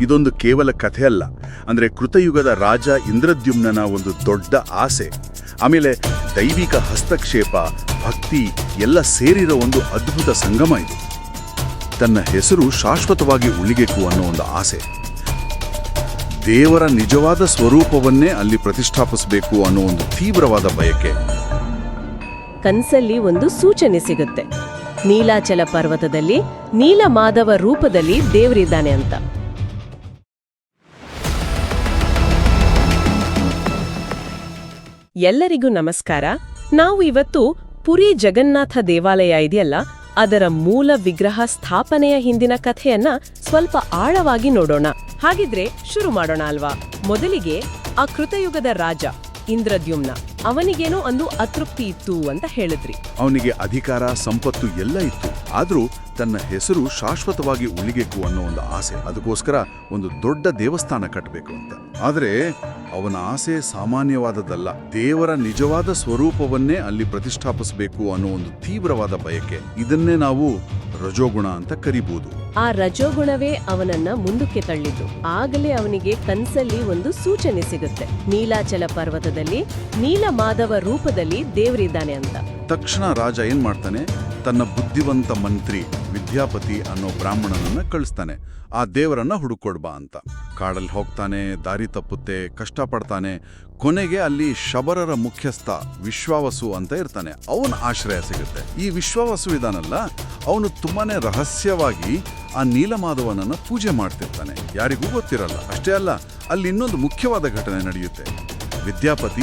ಇದೊಂದು ಕೇವಲ ಕಥೆ ಅಲ್ಲ ಅಂದ್ರೆ ಕೃತಯುಗದ ರಾಜ ಇಂದ್ರದ್ಯುಮ್ನನ ಒಂದು ದೊಡ್ಡ ಆಸೆ. ಆಮೇಲೆ ದೈವಿಕ ಹಸ್ತಕ್ಷೇಪ, ಭಕ್ತಿ ಎಲ್ಲ ಸೇರಿರೋ ಒಂದು ಅದ್ಭುತ ಸಂಗಮ ಇದು. ತನ್ನ ಹೆಸರು ಶಾಶ್ವತವಾಗಿ ಉಳಿಗೇಕು ಅನ್ನೋ ಒಂದು ಆಸೆ. ದೇವರ ನಿಜವಾದ ಸ್ವರೂಪವನ್ನೇ ಅಲ್ಲಿ ಪ್ರತಿಷ್ಠಾಪಿಸಬೇಕು ಅನ್ನೋ ಒಂದು ತೀವ್ರವಾದ ಬಯಕೆ. ಕನಸಲ್ಲಿ ಒಂದು ಸೂಚನೆ ಸಿಗುತ್ತೆ. ನೀಲಾಚಲ ಪರ್ವತದಲ್ಲಿ ನೀಲಮಾಧವ ರೂಪದಲ್ಲಿ ದೇವರಿದ್ದಾನೆ ಅಂತ. ಎಲ್ಲರಿಗೂ ನಮಸ್ಕಾರ. ನಾವು ಇವತ್ತು ಪುರಿ ಜಗನ್ನಾಥ ದೇವಾಲಯ ಇದೆಯಲ್ಲ, ಅದರ ಮೂಲ ವಿಗ್ರಹ ಸ್ಥಾಪನೆಯ ಹಿಂದಿನ ಕಥೆಯನ್ನ ಸ್ವಲ್ಪ ಆಳವಾಗಿ ನೋಡೋಣ. ಹಾಗಿದ್ರೆ ಶುರು ಮಾಡೋಣ ಅಲ್ವಾ? ಮೊದಲಿಗೆ ಆ ಕೃತಯುಗದ ರಾಜ, ಇಂದ್ರದ್ಯುಮ್ನ. ಅವನಿಗೇನೋ ಒಂದು ಅತೃಪ್ತಿ ಇತ್ತು ಅಂತ ಹೇಳಿದ್ರಿ. ಅವನಿಗೆ ಅಧಿಕಾರ, ಸಂಪತ್ತು ಎಲ್ಲ ಇತ್ತು. ಆದ್ರೂ ತನ್ನ ಹೆಸರು ಶಾಶ್ವತವಾಗಿ ಉಳಿಬೇಕು ಅನ್ನೋ ಒಂದು ಆಸೆ. ಅದಕ್ಕೋಸ್ಕರ ಒಂದು ದೊಡ್ಡ ದೇವಸ್ಥಾನ ಕಟ್ಟಬೇಕು ಅಂತ. ಆದ್ರೆ ಅವನ ಆಸೆ ಸಾಮಾನ್ಯವಾದದ್ದಲ್ಲ. ದೇವರ ನಿಜವಾದ ಸ್ವರೂಪವನ್ನೇ ಅಲ್ಲಿ ಪ್ರತಿಷ್ಠಾಪಿಸಬೇಕು ಅನ್ನೋ ಒಂದು ತೀವ್ರವಾದ ಬಯಕೆ. ಇದನ್ನೇ ನಾವು ರಜೋಗುಣ ಅಂತ ಕರಿಬಹುದು ಆ ರಜೋಗುಣವೇ ಅವನನ್ನ ಮುಂದಕ್ಕೆ ತಳ್ಳಿತು ಆಗಲೇ ಅವನಿಗೆ ಕನ್ಸಲ್ಲಿ ಒಂದು ಸೂಚನೆ ಸಿಗುತ್ತೆ. ನೀಲಾಚಲ ಪರ್ವತದಲ್ಲಿ ನೀಲ ಮಾಧವ ರೂಪದಲ್ಲಿ ದೇವರಿದ್ದಾನೆ ಅಂತ. ತಕ್ಷಣ ರಾಜ ಏನ್ ಮಾಡ್ತಾನೆ? ತನ್ನ ಬುದ್ಧಿವಂತ ಮಂತ್ರಿ ವಿದ್ಯಾಪತಿ ಅನ್ನೋ ಬ್ರಾಹ್ಮಣನನ್ನ ಕಳಿಸ್ತಾನೆ. ಆ ದೇವರನ್ನ ಹುಡುಕೊಡ್ಬಾ ಅಂತ. ಕಾಡಲ್ಲಿ ಹೋಗ್ತಾನೆ, ದಾರಿ ತಪ್ಪುತ್ತೆ, ಕಷ್ಟಪಡ್ತಾನೆ. ಕೊನೆಗೆ ಅಲ್ಲಿ ಶಬರರ ಮುಖ್ಯಸ್ಥ ವಿಶ್ವಾವಸು ಅಂತ ಇರ್ತಾನೆ. ಅವನ ಆಶ್ರಯ ಸಿಗುತ್ತೆ. ಈ ವಿಶ್ವಾವಸು ಇದಾನಲ್ಲ, ಅವನು ತುಂಬಾನೇ ರಹಸ್ಯವಾಗಿ ಆ ನೀಲಮಾಧವನನ್ನ ಪೂಜೆ ಮಾಡ್ತಿರ್ತಾನೆ. ಯಾರಿಗೂ ಗೊತ್ತಿರಲ್ಲ. ಅಷ್ಟೇ ಅಲ್ಲ, ಅಲ್ಲಿ ಇನ್ನೊಂದು ಮುಖ್ಯವಾದ ಘಟನೆ ನಡೆಯುತ್ತೆ. ವಿದ್ಯಾಪತಿ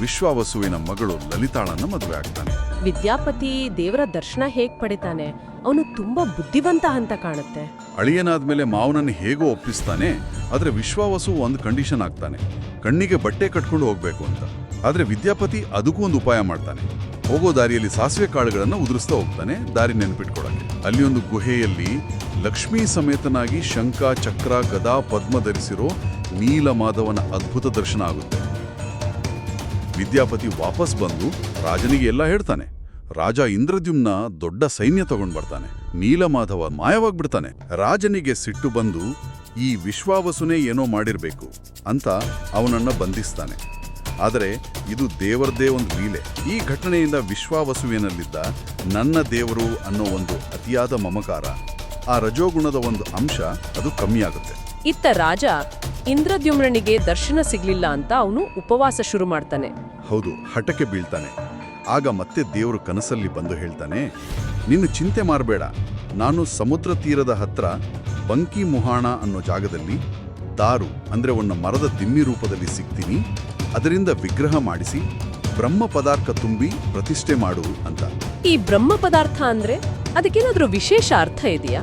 ವಿಶ್ವಾವಸುವಿನ ಮಗಳು ಲಲಿತಾಳನ್ನ ಮದುವೆ ಆಗ್ತಾನೆ. ವಿದ್ಯಾಪತಿ ದೇವರ ದರ್ಶನ ಹೇಗ್ ಪಡಿತಾನೆ? ಅವನು ತುಂಬಾ ಬುದ್ಧಿವಂತ ಅಂತ ಕಾಣುತ್ತೆ. ಅಳಿಯನಾದ್ಮೇಲೆ ಮಾವನನ್ನ ಹೇಗೋ ಒಪ್ಪಿಸ್ತಾನೆ, ಆದ್ರೆ ವಿಶ್ವಾವಸು ಒಂದು ಕಂಡೀಷನ್ ಆಗ್ತಾನೆ. ಕಣ್ಣಿಗೆ ಬಟ್ಟೆ ಕಟ್ಕೊಂಡು ಹೋಗ್ಬೇಕು ಅಂತ. ಆದ್ರೆ ವಿದ್ಯಾಪತಿ ಅದಕ್ಕೂ ಒಂದು ಉಪಾಯ ಮಾಡ್ತಾನೆ. ಹೋಗೋ ದಾರಿಯಲ್ಲಿ ಸಾಸಿವೆ ಕಾಳುಗಳನ್ನು ಉದುರಿಸ್ತಾ ಹೋಗ್ತಾನೆ ದಾರಿ ನೆನಪಿಟ್ಕೊಳಕ್ಕೆ. ಅಲ್ಲಿ ಒಂದು ಗುಹೆಯಲ್ಲಿ ಲಕ್ಷ್ಮೀ ಸಮೇತನಾಗಿ ಶಂಖ, ಚಕ್ರ, ಗದಾ, ಪದ್ಮ ಧರಿಸಿರೋ ನೀಲಮಾಧವನ ಅದ್ಭುತ ದರ್ಶನ ಆಗುತ್ತೆ. ವಿದ್ಯಾಪತಿ ವಾಪಸ್ ಬಂದು ರಾಜನಿಗೆ ಎಲ್ಲ ಹೇಳ್ತಾನೆ. ರಾಜ ಇಂದ್ರದ್ಯುಮ್ನ ದೊಡ್ಡ ಸೈನ್ಯ ತಗೊಂಡ್ ಬರ್ತಾನೆ. ನೀಲಮಾಧವ ಮಾಯವಾಗ್ಬಿಡ್ತಾನೆ. ರಾಜನಿಗೆ ಸಿಟ್ಟು ಬಂದು ಈ ವಿಶ್ವಾವಸುನೇ ಏನೋ ಮಾಡಿರ್ಬೇಕು ಅಂತ ಅವನನ್ನ ಬಂಧಿಸ್ತಾನೆ. ಆದರೆ ಇದು ದೇವರದೇ ಒಂದು ಲೀಲೆ. ಈ ಘಟನೆಯಿಂದ ವಿಶ್ವಾವಸುವಿನಲ್ಲಿದ್ದ ನನ್ನ ದೇವರು ಅನ್ನೋ ಒಂದು ಅತಿಯಾದ ಮಮಕಾರ ಆ ರಜೋಗುಣದ ಒಂದು ಅಂಶ ಅದು ಕಮ್ಮಿಯಾಗುತ್ತೆ ಇತ್ತ ರಾಜ ಇಂದ್ರದ್ಯುಮ್ನಿಗೆ ದರ್ಶನ ಸಿಗ್ಲಿಲ್ಲ ಅಂತ ಅವನು ಉಪವಾಸ ಶುರು ಮಾಡ್ತಾನೆ. ಹೌದು ಹಠಕ್ಕೆ ಬೀಳ್ತಾನೆ. ಆಗ ಮತ್ತೆ ದೇವರು ಕನಸಲ್ಲಿ ಬಂದು ಹೇಳ್ತಾನೆ ನಿನ್ನ ಚಿಂತೆ ಮಾಡಬೇಡ. ನಾನು ಸಮುದ್ರ ತೀರದ ಹತ್ರ ಬಂಕಿ ಮುಹಾಣ ಅನ್ನೋ ಜಾಗದಲ್ಲಿ ದಾರು ಅಂದ್ರೆ ಒಂದು ಮರದ ದಿಮ್ಮಿ ರೂಪದಲ್ಲಿ ಸಿಗ್ತೀನಿ. ಅದರಿಂದ ವಿಗ್ರಹ ಮಾಡಿಸಿ ಬ್ರಹ್ಮ ಪದಾರ್ಥ ತುಂಬಿ ಪ್ರತಿಷ್ಠೆ ಮಾಡು ಅಂತ. ಈ ಬ್ರಹ್ಮ ಪದಾರ್ಥ ಅಂದ್ರೆ ಅದಕ್ಕೇನಾದ್ರೂ ವಿಶೇಷ ಅರ್ಥ ಇದೆಯಾ?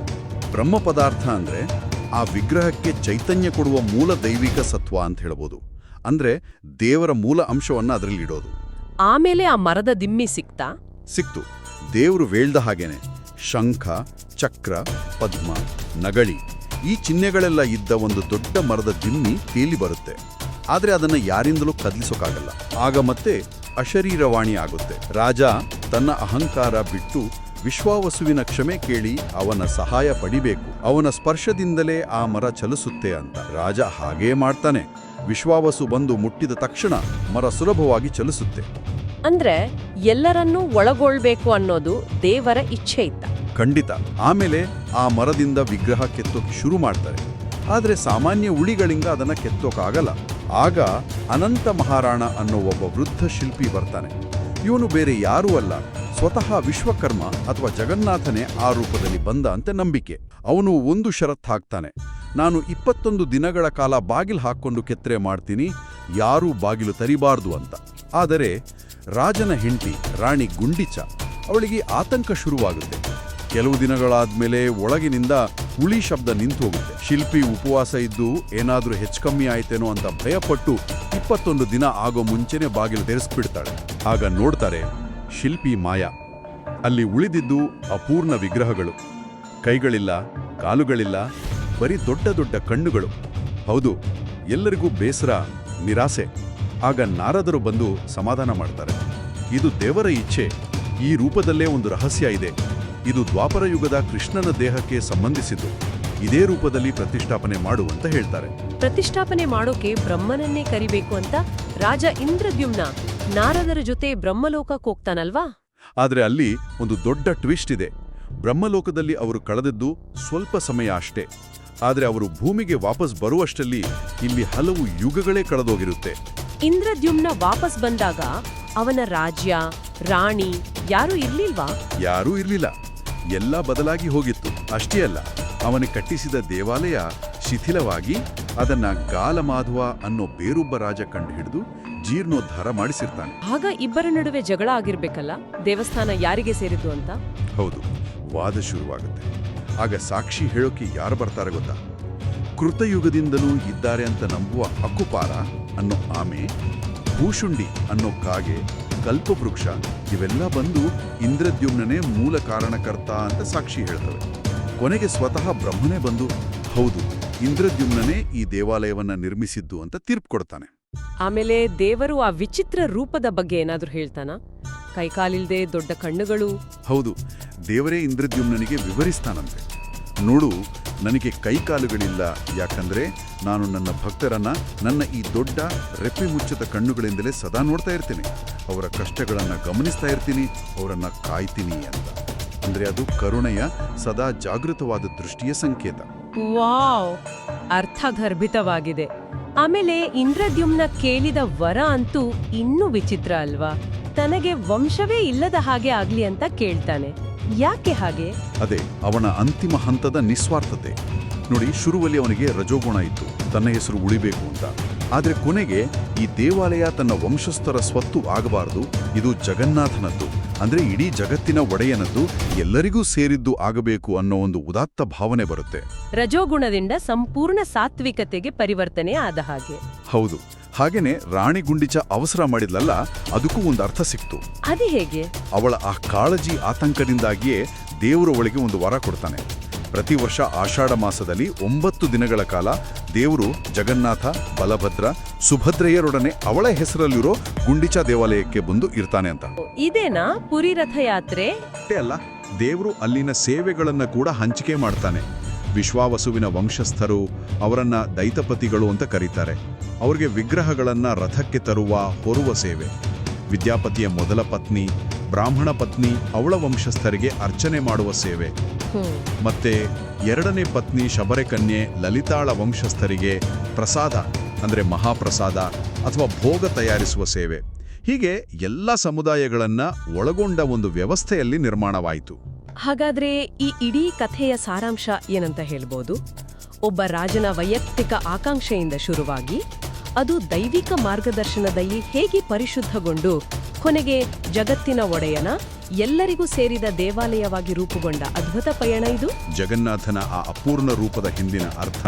ಬ್ರಹ್ಮ ಪದಾರ್ಥ ಅಂದ್ರೆ ಆ ವಿಗ್ರಹಕ್ಕೆ ಚೈತನ್ಯ ಕೊಡುವ ಮೂಲ ದೈವಿಕ ಸತ್ವ ಅಂತ ಹೇಳ್ಬೋದು. ಅಂದ್ರೆ ದೇವರ ಮೂಲ ಅಂಶವನ್ನ ಅದರಲ್ಲಿ ಇಡೋದು. ಆಮೇಲೆ ಆ ಮರದ ದಿಮ್ಮಿ ಸಿಕ್ತಾ? ಸಿಕ್ತು. ದೇವರು ವೇಳ್ದ ಹಾಗೇನೆ. ಶಂಖ, ಚಕ್ರ, ಪದ್ಮ, ನಗಳಿ ಈ ಚಿಹ್ನೆಗಳೆಲ್ಲ ಇದ್ದ ಒಂದು ದೊಡ್ಡ ಮರದ ದಿಮ್ಮಿ ತೇಲಿ ಬರುತ್ತೆ. ಆದ್ರೆ ಅದನ್ನ ಯಾರಿಂದಲೂ ಕದಲಿಸೋಕ್ಕಾಗಲ್ಲ ಆಗ ಮತ್ತೆ ಅಶರೀರವಾಣಿ ಆಗುತ್ತೆ. ರಾಜ ತನ್ನ ಅಹಂಕಾರ ಬಿಟ್ಟು ವಿಶ್ವಾವಸುವಿನ ಕ್ಷಮೆ ಕೇಳಿ ಅವನ ಸಹಾಯ ಪಡಿಬೇಕು. ಅವನ ಸ್ಪರ್ಶದಿಂದಲೇ ಆ ಮರ ಚಲಿಸುತ್ತೆ ಅಂತ. ರಾಜ ಹಾಗೇ ಮಾಡ್ತಾನೆ. ವಿಶ್ವಾವಸು ಬಂದು ಮುಟ್ಟಿದ ತಕ್ಷಣ ಮರ ಸುಲಭವಾಗಿ ಚಲಿಸುತ್ತೆ. ಅಂದ್ರೆ ಎಲ್ಲರನ್ನೂ ಒಳಗೊಳ್ಬೇಕು ಅನ್ನೋದು ದೇವರ ಇಚ್ಛೆ ಇತ್ತ? ಖಂಡಿತ. ಆಮೇಲೆ ಆ ಮರದಿಂದ ವಿಗ್ರಹ ಕೆತ್ತೋಕೆ ಶುರು ಮಾಡ್ತಾರೆ. ಆದ್ರೆ ಸಾಮಾನ್ಯ ಉಳಿಗಳಿಂದ ಅದನ್ನ ಕೆತ್ತೋಕಾಗಲ್ಲ. ಆಗ ಅನಂತ ಮಹಾರಾಣ ಅನ್ನೋ ಒಬ್ಬ ವೃದ್ಧ ಶಿಲ್ಪಿ ಬರ್ತಾನೆ. ಇವನು ಬೇರೆ ಯಾರೂ ಅಲ್ಲ. ಸ್ವತಃ ವಿಶ್ವಕರ್ಮ ಅಥವಾ ಜಗನ್ನಾಥನೇ ಆ ರೂಪದಲ್ಲಿ ಬಂದ ಅಂತ ನಂಬಿಕೆ. ಅವನು ಒಂದು ಷರತ್ ಹಾಕ್ತಾನೆ ನಾನು ಇಪ್ಪತ್ತೊಂದು ದಿನಗಳ ಕಾಲ ಬಾಗಿಲು ಹಾಕ್ಕೊಂಡು ಕೆತ್ತರೆ ಮಾಡ್ತೀನಿ, ಯಾರೂ ಬಾಗಿಲು ತರಿಬಾರ್ದು ಅಂತ. ಆದರೆ ರಾಜನ ಹೆಂಡತಿ ರಾಣಿ ಗುಂಡಿಚ ಅವಳಿಗೆ ಆತಂಕ ಶುರುವಾಗುತ್ತೆ. ಕೆಲವು ದಿನಗಳಾದ್ಮೇಲೆ ಒಳಗಿನಿಂದ ಹುಳಿ ಶಬ್ದ ನಿಂತು ಹೋಗುತ್ತೆ ಶಿಲ್ಪಿ ಉಪವಾಸ ಇದ್ದು ಏನಾದರೂ ಹೆಚ್ಚು ಕಮ್ಮಿ ಆಯ್ತೇನೋ ಅಂತ ಭಯಪಟ್ಟು ಇಪ್ಪತ್ತೊಂದು ದಿನ ಆಗೋ ಮುಂಚೆನೆ ಬಾಗಿಲು ತೆರೆಸ್ಬಿಡ್ತಾಳೆ. ಆಗ ನೋಡ್ತಾರೆ ಶಿಲ್ಪಿ ಮಾಯ. ಅಲ್ಲಿ ಉಳಿದಿದ್ದು ಅಪೂರ್ಣ ವಿಗ್ರಹಗಳು. ಕೈಗಳಿಲ್ಲ, ಕಾಲುಗಳಿಲ್ಲ ಬರೀ ದೊಡ್ಡ ದೊಡ್ಡ ಕಣ್ಣುಗಳು. ಹೌದು ಎಲ್ಲರಿಗೂ ಬೇಸರ ನಿರಾಸೆ. ಆಗ ನಾರದರು ಬಂದು ಸಮಾಧಾನ ಮಾಡ್ತಾರೆ. ಇದು ದೇವರ ಇಚ್ಛೆ. ಈ ರೂಪದಲ್ಲೇ ಒಂದು ರಹಸ್ಯ ಇದೆ. ಇದು ದ್ವಾಪರ ಯುಗದ ಕೃಷ್ಣನ ದೇಹಕ್ಕೆ ಸಂಬಂಧಿಸಿದ್ದು. ಇದೇ ರೂಪದಲ್ಲಿ ಪ್ರತಿಷ್ಠಾಪನೆ ಮಾಡು ಅಂತ ಹೇಳ್ತಾರೆ. ಪ್ರತಿಷ್ಠಾಪನೆ ಮಾಡೋಕೆ ಬ್ರಹ್ಮನನ್ನೇ ಕರಿಬೇಕು ಅಂತ ರಾಜ ಇಂದ್ರದ್ಯುಮ್ನ ನಾರದರ ಜೊತೆ ಬ್ರಹ್ಮಲೋಕಕ್ಕೆ ಹೋಗ್ತಾನಲ್ವಾ? ಆದ್ರೆ ಅಲ್ಲಿ ಒಂದು ದೊಡ್ಡ ಟ್ವಿಸ್ಟ್ ಇದೆ. ಬ್ರಹ್ಮಲೋಕದಲ್ಲಿ ಅವರು ಕಳೆದದ್ದು ಸ್ವಲ್ಪ ಸಮಯ ಅಷ್ಟೇ. ಆದ್ರೆ ಅವರು ಭೂಮಿಗೆ ವಾಪಸ್ ಬರುವಷ್ಟರಲ್ಲಿ ಇಲ್ಲಿ ಹಲವು ಯುಗಗಳೇ ಕಳೆದೋಗಿರುತ್ತೆ. ಇಂದ್ರದ್ಯುಮ್ನ ವಾಪಸ್ ಬಂದಾಗ ಅವನ ರಾಜ್ಯ ರಾಣಿ ಯಾರೂ ಇರ್ಲಿಲ್ವಾ? ಯಾರೂ ಇರ್ಲಿಲ್ಲ. ಎಲ್ಲ ಬದಲಾಗಿ ಹೋಗಿತ್ತು. ಅಷ್ಟೇ ಅಲ್ಲ ಅವನು ಕಟ್ಟಿಸಿದ ದೇವಾಲಯ ಶಿಥಿಲವಾಗಿ ಅದನ್ನ ಗಾಲಮಾಧವ ಅನ್ನೋ ಬೇರೊಬ್ಬ ರಾಜ ಕಂಡು ಹಿಡಿದು ಜೀರ್ಣೋದ್ಧಾರ ಮಾಡಿಸಿರ್ತಾನೆ. ಆಗ ಇಬ್ಬರ ನಡುವೆ ಜಗಳ ಆಗಿರ್ಬೇಕಲ್ಲ ದೇವಸ್ಥಾನ ಯಾರಿಗೆ ಸೇರಿದ್ದು ಅಂತ? ಹೌದು ವಾದ ಶುರುವಾಗುತ್ತೆ. ಆಗ ಸಾಕ್ಷಿ ಹೇಳೋಕೆ ಯಾರು ಬರ್ತಾರೆ ಗೊತ್ತಾ? ಕೃತಯುಗದಿಂದಲೂ ಇದ್ದಾರೆ ಅಂತ ನಂಬುವ ಅಕ್ಕುಪಾರ ಅನ್ನೋ ಆಮೆ ಭೂಶುಂಡಿ ಅನ್ನೋ ಕಾಗೆ ಕಲ್ಪವೃಕ್ಷ ಇವೆಲ್ಲ ಬಂದು ಇಂದ್ರದ್ಯುಮ್ನನೇ ಮೂಲ ಕಾರಣಕರ್ತ ಅಂತ ಸಾಕ್ಷಿ ಹೇಳ್ತವೆ. ಕೊನೆಗೆ ಸ್ವತಃ ಬ್ರಹ್ಮನೇ ಬಂದು ಹೌದು ಇಂದ್ರದ್ಯುಮ್ನನೇ ಈ ದೇವಾಲಯವನ್ನ ನಿರ್ಮಿಸಿದ್ದು ಅಂತ ತೀರ್ಪು ಕೊಡ್ತಾನೆ. ಆಮೇಲೆ ದೇವರು ಆ ವಿಚಿತ್ರ ರೂಪದ ಬಗ್ಗೆ ಏನಾದ್ರೂ ಹೇಳ್ತಾನ? ಕೈಕಾಲಿಲ್ದೆ ದೊಡ್ಡ ಕಣ್ಣುಗಳು. ಹೌದು ದೇವರೇ ಇಂದ್ರದ್ಯುಮ್ನನಿಗೆ ವಿವರಿಸ್ತಾನಂತೆ. ನೋಡು, ನನಗೆ ಕೈಕಾಲುಗಳಿಲ್ಲ. ಯಾಕಂದ್ರೆ ನಾನು ನನ್ನ ಭಕ್ತರನ್ನ ನನ್ನ ಈ ದೊಡ್ಡ ರೆಪ್ಪೆ ಮುಚ್ಚದ ಕಣ್ಣುಗಳಿಂದಲೇ ಸದಾ ನೋಡ್ತಾ ಇರ್ತೀನಿ. ಅವರ ಕಷ್ಟಗಳನ್ನು ಗಮನಿಸ್ತಾ ಇರ್ತೀನಿ, ಅವರನ್ನು ಕಾಯ್ತೀನಿ ಅಂತ. ಅಂದ್ರೆ ಅದು ಕರುಣೆಯ ಸದಾ ಜಾಗೃತವಾದ ದೃಷ್ಟಿಯ ಸಂಕೇತ. ವಾವ್! ಅರ್ಥಗರ್ಭಿತವಾಗಿದೆ. ಆಮೇಲೆ ಇಂದ್ರದ್ಯುಮ್ನ ಕೇಳಿದ ವರ ಅಂತೂ ಇನ್ನೂ ವಿಚಿತ್ರ ಅಲ್ವಾ? ತನಗೆ ವಂಶವೇ ಇಲ್ಲದ ಹಾಗೆ ಆಗ್ಲಿ ಅಂತ ಕೇಳ್ತಾನೆ. ಯಾಕೆ ಹಾಗೆ? ಅದೇ ಅವನ ಅಂತಿಮ ಹಂತದ ನಿಸ್ವಾರ್ಥತೆ. ನೋಡಿ ಶುರುವಲ್ಲಿ ಅವನಿಗೆ ರಜೋಗುಣ ಇತ್ತು. ತನ್ನ ಹೆಸರು ಉಳಿಬೇಕು ಅಂತ. ಆದ್ರೆ ಕೊನೆಗೆ ಈ ದೇವಾಲಯ ತನ್ನ ವಂಶಸ್ಥರ ಸ್ವತ್ತು ಆಗಬಾರದು. ಇದು ಜಗನ್ನಾಥನದ್ದು. ಅಂದ್ರೆ ಇಡೀ ಜಗತ್ತಿನ ಒಡೆಯನದ್ದು ಎಲ್ಲರಿಗೂ ಸೇರಿದ್ದು ಆಗಬೇಕು ಅನ್ನೋ ಒಂದು ಉದಾತ್ತ ಭಾವನೆ ಬರುತ್ತೆ. ರಜೋಗುಣದಿಂದ ಸಂಪೂರ್ಣ ಸಾತ್ವಿಕತೆಗೆ ಪರಿವರ್ತನೆ ಆದ ಹಾಗೆ. ಹೌದು. ಹಾಗೇನೆ ರಾಣಿ ಗುಂಡಿಚ ಅವಸರ ಮಾಡಿದ್ಲಲ್ಲ ಅದಕ್ಕೂ ಒಂದು ಅರ್ಥ ಸಿಕ್ತು. ಅದು ಹೇಗೆ? ಅವಳ ಆ ಕಾಳಜಿ ಆತಂಕದಿಂದಾಗಿಯೇ ದೇವರು ಒಳಗೆ ಒಂದು ವರ ಕೊಡ್ತಾನೆ. ಪ್ರತಿ ವರ್ಷ ಆಷಾಢ ಮಾಸದಲ್ಲಿ ಒಂಬತ್ತು ದಿನಗಳ ಕಾಲ ದೇವರು ಜಗನ್ನಾಥ ಬಲಭದ್ರ ಸುಭದ್ರೆಯರೊಡನೆ ಅವಳ ಹೆಸರಲ್ಲಿರೋ ಗುಂಡಿಚ ದೇವಾಲಯಕ್ಕೆ ಬಂದು ಇರ್ತಾನೆ ಅಂತ. ಇದೇನಾ ಪುರಿ ರಥಯಾತ್ರೆ? ಅಷ್ಟೇ ಅಲ್ಲ ದೇವರು ಅಲ್ಲಿನ ಸೇವೆಗಳನ್ನ ಕೂಡ ಹಂಚಿಕೆ ಮಾಡ್ತಾನೆ. ವಿಶ್ವಾವಸುವಿನ ವಂಶಸ್ಥರು ಅವರನ್ನ ದೈತಪತಿಗಳು ಅಂತ ಕರೀತಾರೆ. ಅವರಿಗೆ ವಿಗ್ರಹಗಳನ್ನ ರಥಕ್ಕೆ ತರುವ ಹೊರುವ ಸೇವೆ. ವಿದ್ಯಾಪತಿಯ ಮೊದಲ ಪತ್ನಿ, ಬ್ರಾಹ್ಮಣ ಪತ್ನಿ ಅವಳ ವಂಶಸ್ಥರಿಗೆ ಅರ್ಚನೆ ಮಾಡುವ ಸೇವೆ. ಮತ್ತೆ ಎರಡನೇ ಪತ್ನಿ ಶಬರಕನ್ಯೆ ಲಲಿತಾಳ ವಂಶಸ್ಥರಿಗೆ ಪ್ರಸಾದ, ಅಂದ್ರೆ ಮಹಾಪ್ರಸಾದ ಅಥವಾ ಭೋಗ ತಯಾರಿಸುವ ಸೇವೆ. ಹೀಗೆ ಎಲ್ಲ ಸಮುದಾಯಗಳನ್ನು ಒಳಗೊಂಡ ಒಂದು ವ್ಯವಸ್ಥೆಯಲ್ಲಿ ನಿರ್ಮಾಣವಾಯಿತು. ಹಾಗಾದ್ರೆ ಈ ಇಡೀ ಕಥೆಯ ಸಾರಾಂಶ ಏನಂತ ಹೇಳ್ಬೋದು? ಒಬ್ಬ ರಾಜನ ವೈಯಕ್ತಿಕ ಆಕಾಂಕ್ಷೆಯಿಂದ ಶುರುವಾಗಿ ಅದು ದೈವಿಕ ಮಾರ್ಗದರ್ಶನದಲ್ಲಿ ಹೇಗೆ ಪರಿಶುದ್ಧಗೊಂಡು ಕೊನೆಗೆ ಜಗತ್ತಿನ ಒಡೆಯನ ಎಲ್ಲರಿಗೂ ಸೇರಿದ ದೇವಾಲಯವಾಗಿ ರೂಪುಗೊಂಡ ಅದ್ಭುತ ಪಯಣ ಇದು? ಜಗನ್ನಾಥನ ಆ ಅಪೂರ್ಣ ರೂಪದ ಹಿಂದಿನ ಅರ್ಥ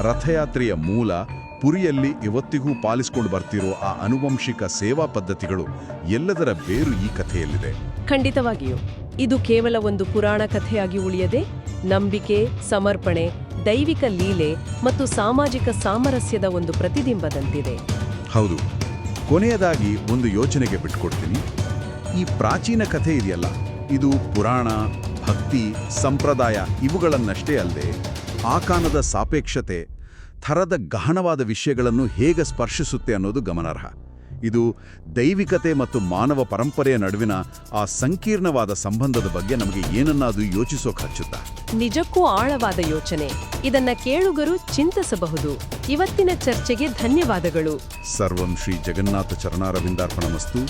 ರಥಯಾತ್ರೆಯ ಮೂಲ ಪುರಿಯಲ್ಲಿ ಇವತ್ತಿಗೂ ಪಾಲಿಸಿಕೊಂಡು ಬರ್ತಿರೋ ಆ ಅನುವಂಶಿಕ ಸೇವಾ ಪದ್ಧತಿಗಳು ಎಲ್ಲದರ ಬೇರು ಈ ಕಥೆಯಲ್ಲಿದೆ. ಖಂಡಿತವಾಗಿಯೂ. ಇದು ಕೇವಲ ಒಂದು ಪುರಾಣ ಕಥೆಯಾಗಿ ಉಳಿಯದೆ, ನಂಬಿಕೆ, ಸಮರ್ಪಣೆ, ದೈವಿಕ ಲೀಲೆ ಮತ್ತು ಸಾಮಾಜಿಕ ಸಾಮರಸ್ಯದ ಒಂದು ಪ್ರತಿಬಿಂಬದಂತಿದೆ. ಹೌದು. ಕೊನೆಯದಾಗಿ ಒಂದು ಯೋಚನೆಗೆ ಬಿಟ್ಕೊಡ್ತೀನಿ. ಈ ಪ್ರಾಚೀನ ಕಥೆ ಇದೆಯಲ್ಲ. ಇದು ಪುರಾಣ, ಭಕ್ತಿ, ಸಂಪ್ರದಾಯ ಇವುಗಳನ್ನಷ್ಟೇ ಅಲ್ಲದೆ, ಆಕಾನದ ಸಾಪೇಕ್ಷತೆ, ಥರದ ಗಹನವಾದ ವಿಷಯಗಳನ್ನು ಹೇಗೆ ಸ್ಪರ್ಶಿಸುತ್ತೆ ಅನ್ನೋದು ಗಮನಾರ್ಹ. ಇದು ದೈವಿಕತೆ ಮತ್ತು ಮಾನವ ಪರಂಪರೆಯ ನಡುವಿನ ಆ ಸಂಕೀರ್ಣವಾದ ಸಂಬಂಧದ ಬಗ್ಗೆ ನಮಗೆ ಏನನ್ನಾದರೂ ಯೋಚಿಸೋಕೆ ಹಚ್ಚುತ್ತಾ ನಿಜಕ್ಕೂ ಆಳವಾದ ಯೋಚನೆ. ಇದನ್ನ ಕೇಳುಗರು ಚಿಂತಿಸಬಹುದು. ಇವತ್ತಿನ ಚರ್ಚೆಗೆ ಧನ್ಯವಾದಗಳು. ಸರ್ವಂ ಶ್ರೀ ಜಗನ್ನಾಥ ಚರಣಾರವಿಂದಾರ್ಪಣಮಸ್ತು.